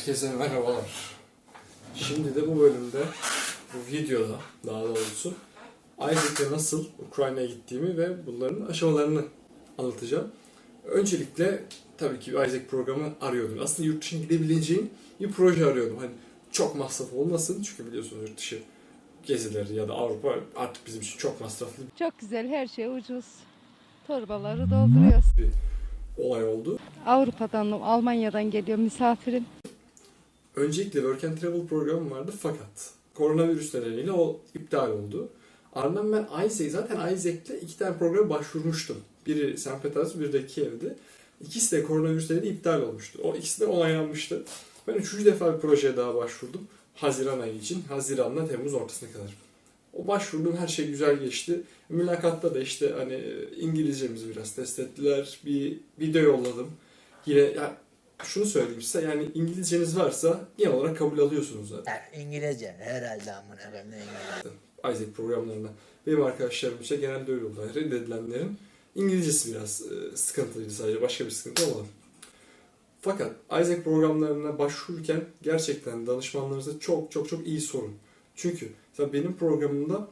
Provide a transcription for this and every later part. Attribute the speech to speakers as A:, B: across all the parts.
A: Herkese merhabalar. Şimdi de bu bölümde, bu videoda daha doğrusu Isaac'le nasıl Ukrayna'ya gittiğimi ve bunların aşamalarını anlatacağım. Öncelikle tabii ki Isaac programı arıyordum. Aslında yurt dışına gidebileceğim bir proje arıyordum. Hani çok masraf olmasın çünkü biliyorsunuz yurt dışı gezileri ya da Avrupa artık bizim için çok masraflı. Çok güzel her şey ucuz. Torbaları dolduruyoruz.
B: Bir olay oldu.
A: Avrupa'dan, Almanya'dan geliyor misafirim.
B: Öncelikle Work and Travel programı vardı fakat koronavirüs nedeniyle o iptal oldu. Ardından ben Isaac, zaten Isaac'le iki tane programa başvurmuştum. Biri St. Petersburg, biri de Kiev'di. İkisi de koronavirüs nedeniyle iptal olmuştu. O ikisi de onaylanmıştı. Ben üçüncü defa bir projeye daha başvurdum. Haziran ayı için. Haziran'la Temmuz ortasına kadar. O başvurdum her şey güzel geçti. Mülakatta da işte hani e, İngilizcemizi biraz test ettiler. Bir video yolladım. Yine ya, şunu söyleyeyim size yani İngilizceniz varsa genel olarak kabul alıyorsunuz zaten.
C: Ha, İngilizce herhalde ama koyayım ne İngilizce.
B: Isaac programlarına. Benim arkadaşlarım işte genelde öyle oldu. Hani reddedilenlerin İngilizcesi biraz e, sıkıntılıydı sadece. Başka bir sıkıntı olmadı. Fakat Isaac programlarına başvururken gerçekten danışmanlarınıza çok çok çok iyi sorun. Çünkü mesela benim programımda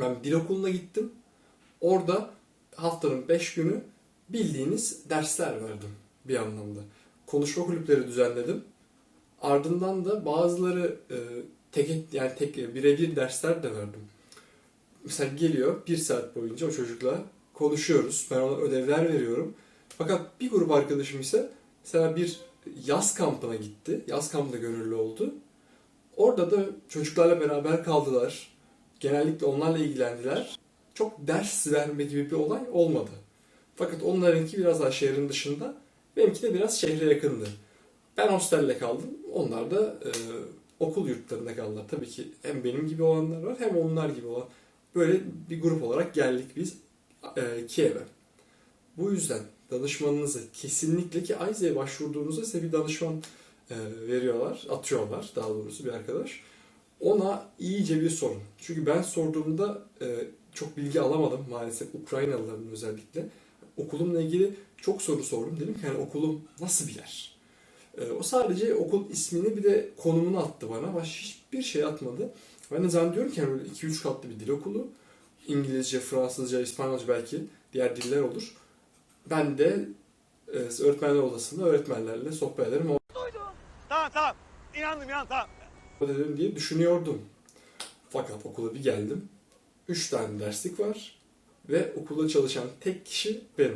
B: ben dil okuluna gittim. Orada haftanın 5 günü bildiğiniz dersler verdim bir anlamda konuşma kulüpleri düzenledim. Ardından da bazıları e, tek yani tek birebir dersler de verdim. Mesela geliyor bir saat boyunca o çocukla konuşuyoruz. Ben ona ödevler veriyorum. Fakat bir grup arkadaşım ise mesela bir yaz kampına gitti. Yaz kampında gönüllü oldu. Orada da çocuklarla beraber kaldılar. Genellikle onlarla ilgilendiler. Çok ders verme gibi bir olay olmadı. Fakat onlarınki biraz daha şehrin dışında Benimki de biraz şehre yakındı. Ben hostelle kaldım. Onlar da e, okul yurtlarında kaldılar. Tabii ki hem benim gibi olanlar var hem onlar gibi olan. Böyle bir grup olarak geldik biz e, Kiev'e. Bu yüzden danışmanınıza kesinlikle ki Ayze'ye başvurduğunuzda size bir danışman e, veriyorlar, atıyorlar daha doğrusu bir arkadaş. Ona iyice bir sorun. Çünkü ben sorduğumda e, çok bilgi alamadım maalesef Ukraynalıların özellikle okulumla ilgili çok soru sordum. Dedim ki yani okulum nasıl bir yer? E, o sadece okul ismini bir de konumunu attı bana. Başka hiçbir şey atmadı. Ben de zannediyorum ki yani 2-3 katlı bir dil okulu. İngilizce, Fransızca, İspanyolca belki diğer diller olur. Ben de e, öğretmenler odasında öğretmenlerle sohbet ederim. Duydum. Tamam tamam. İnandım inandım tamam. Dedim diye düşünüyordum. Fakat okula bir geldim. Üç tane derslik var ve okulda çalışan tek kişi benim.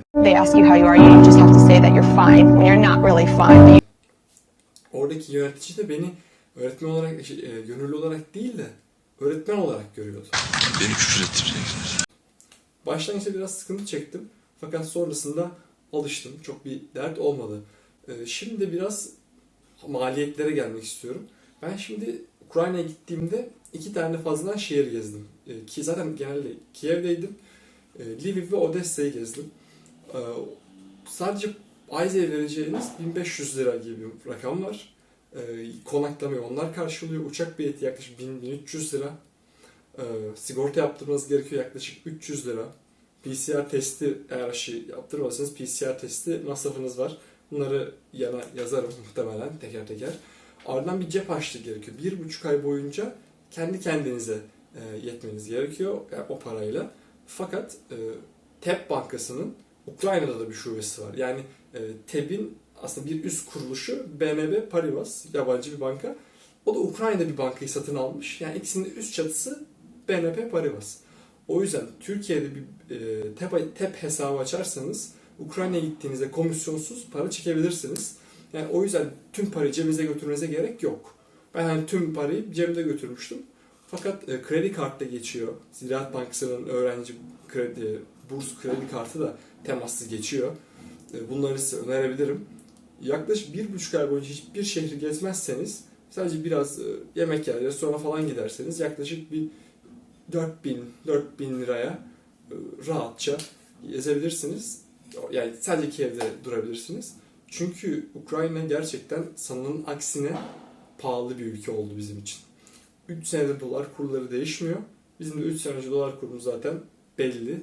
B: Oradaki yönetici de beni öğretmen olarak, şey, e, gönüllü olarak değil de öğretmen olarak görüyordu. Beni küfür ettireceksiniz. Başlangıçta biraz sıkıntı çektim. Fakat sonrasında alıştım. Çok bir dert olmadı. E, şimdi biraz maliyetlere gelmek istiyorum. Ben şimdi Ukrayna'ya gittiğimde iki tane fazladan şehir gezdim. E, ki zaten genelde Kiev'deydim. E, Lviv ve Odessa'yı gezdim. E, sadece Ayza'ya vereceğiniz 1500 lira gibi bir rakam var. E, konaklamayı onlar karşılıyor. Uçak bileti yaklaşık 1300 lira. Sigorta yaptırmanız gerekiyor yaklaşık 300 lira. PCR testi eğer şey yaptırmasanız PCR testi masrafınız var. Bunları yana yazarım muhtemelen teker teker. Ardından bir cep açtı gerekiyor. Bir buçuk ay boyunca kendi kendinize yetmeniz gerekiyor yani o parayla. Fakat e, TEB Bankası'nın Ukrayna'da da bir şubesi var. Yani e, TEB'in aslında bir üst kuruluşu BMB Paribas, yabancı bir banka. O da Ukrayna'da bir bankayı satın almış. Yani ikisinin üst çatısı BNP Paribas. O yüzden Türkiye'de bir e, TEP, TEP hesabı açarsanız Ukrayna'ya gittiğinizde komisyonsuz para çekebilirsiniz. Yani o yüzden tüm parayı cebinize götürmenize gerek yok. Ben hani tüm parayı cebimde götürmüştüm. Fakat e, kredi kartla geçiyor. Ziraat Bankası'nın öğrenci kredi, burs kredi kartı da temassız geçiyor. E, bunları size önerebilirim. Yaklaşık bir buçuk ay boyunca hiçbir şehri gezmezseniz sadece biraz e, yemek yer, restorana falan giderseniz yaklaşık bir 4000 4000 liraya e, rahatça gezebilirsiniz. Yani sadece Kiev'de durabilirsiniz. Çünkü Ukrayna gerçekten sanılanın aksine pahalı bir ülke oldu bizim için. 3 senedir dolar kurları değişmiyor. Bizim de 3 sene önce dolar kurumuz zaten belli.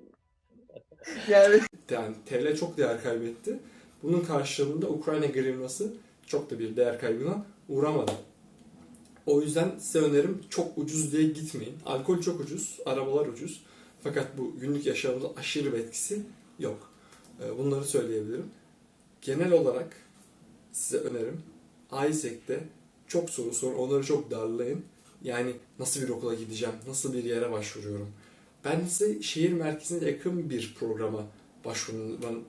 B: yani... yani TL çok değer kaybetti. Bunun karşılığında Ukrayna gривnası çok da bir değer kaybına uğramadı. O yüzden size önerim çok ucuz diye gitmeyin. Alkol çok ucuz, arabalar ucuz. Fakat bu günlük yaşamımızda aşırı bir etkisi yok. Ee, bunları söyleyebilirim. Genel olarak size önerim Isaac'te çok soru sor, onları çok darlayın. Yani nasıl bir okula gideceğim, nasıl bir yere başvuruyorum. Ben size şehir merkezine yakın bir programa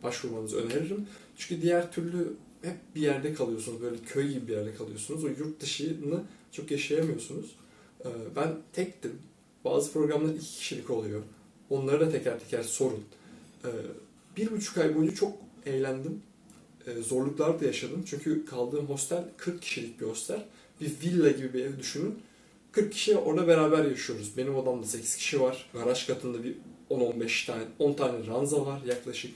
B: başvurmanızı öneririm. Çünkü diğer türlü hep bir yerde kalıyorsunuz. Böyle köy gibi bir yerde kalıyorsunuz. O yurt dışını çok yaşayamıyorsunuz. Ee, ben tektim. Bazı programlar iki kişilik oluyor. Onları da teker teker sorun. Ee, bir buçuk ay boyunca çok eğlendim. E, zorluklar da yaşadım. Çünkü kaldığım hostel 40 kişilik bir hostel. Bir villa gibi bir ev düşünün. 40 kişi orada beraber yaşıyoruz. Benim odamda 8 kişi var. Garaj katında bir 10-15 tane, 10 tane ranza var yaklaşık.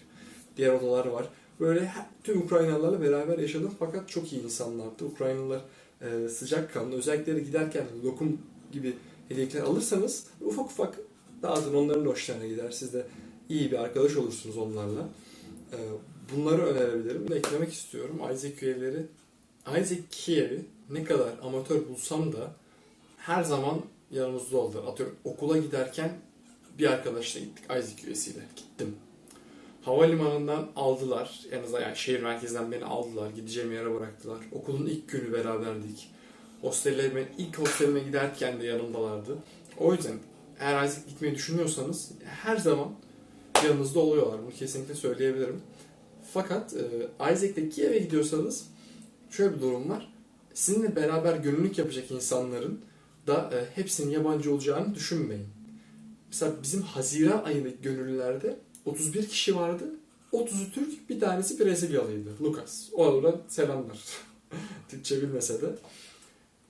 B: Diğer odalar var. Böyle tüm Ukraynalılarla beraber yaşadım fakat çok iyi insanlardı. Ukraynalılar e, sıcak kanlı. Özellikle giderken lokum gibi hediyeler alırsanız ufak ufak dağıtın onların da hoşlarına gider. Siz de iyi bir arkadaş olursunuz onlarla. E, Bunları önerebilirim. Bunu eklemek istiyorum. Isaac Kiev'leri Isaac Kiev'i ne kadar amatör bulsam da her zaman yanımızda oldu. Atıyorum okula giderken bir arkadaşla gittik Isaac üyesiyle. Gittim. Havalimanından aldılar. En azından yani şehir merkezden beni aldılar. Gideceğim yere bıraktılar. Okulun ilk günü beraberdik. Hostellerime, ilk hostelime giderken de yanımdalardı. O yüzden eğer Isaac gitmeyi düşünüyorsanız her zaman yanınızda oluyorlar. Bunu kesinlikle söyleyebilirim. Fakat e, Isaac'le Kiev'e gidiyorsanız şöyle bir durum var. Sizinle beraber gönüllük yapacak insanların da e, hepsinin yabancı olacağını düşünmeyin. Mesela bizim Haziran ayındaki gönüllülerde 31 kişi vardı. 30'u Türk, bir tanesi Brezilyalıydı. Lucas. Ona selamlar. Türkçe bilmese de.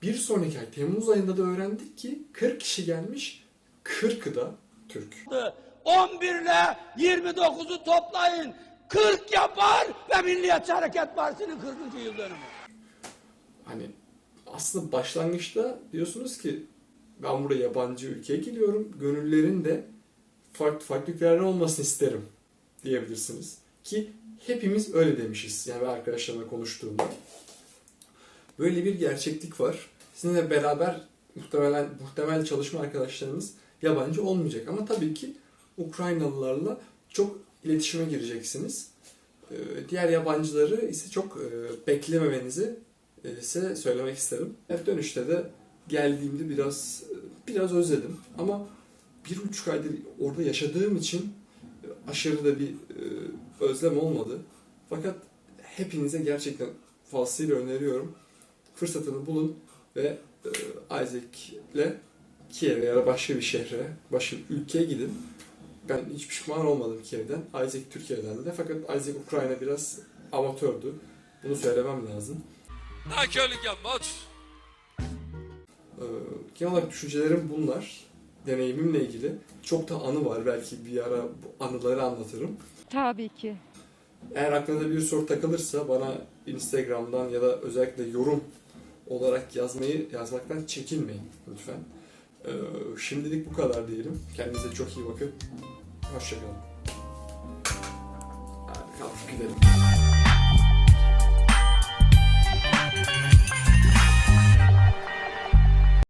B: Bir sonraki ay Temmuz ayında da öğrendik ki 40 kişi gelmiş. 40'ı da Türk. 11 ile 29'u toplayın. 40 yapar ve Milliyetçi Hareket Partisi'nin 40. yıl dönümü. Hani aslında başlangıçta diyorsunuz ki ben buraya yabancı ülkeye gidiyorum. Gönüllerin de farklı farklılıkların olmasını isterim diyebilirsiniz. Ki hepimiz öyle demişiz. Yani ben arkadaşlarımla konuştuğumda. Böyle bir gerçeklik var. Sizinle beraber muhtemelen muhtemel çalışma arkadaşlarımız yabancı olmayacak. Ama tabii ki Ukraynalılarla çok iletişime gireceksiniz. Ee, diğer yabancıları ise çok e, beklememenizi ise söylemek isterim. Hep dönüşte de geldiğimde biraz e, biraz özledim ama bir buçuk aydır orada yaşadığım için e, aşırı da bir özlem olmadı. Fakat hepinize gerçekten fazlasıyla öneriyorum. Fırsatını bulun ve Isaac'le Kiev'e ya da başka bir şehre, başka bir ülkeye gidin ben hiç pişman olmadım Kiev'den. Isaac Türkiye'den de. Fakat Isaac Ukrayna biraz amatördü. Bunu söylemem lazım. Nakörlük yapma at. Ee, genel olarak düşüncelerim bunlar. Deneyimimle ilgili. Çok da anı var. Belki bir ara bu anıları anlatırım.
A: Tabii ki.
B: Eğer aklınıza bir soru takılırsa bana Instagram'dan ya da özellikle yorum olarak yazmayı yazmaktan çekinmeyin lütfen. Ee, şimdilik bu kadar diyelim. Kendinize çok iyi bakın. Hoşçakalın. Hadi kalkıp gidelim.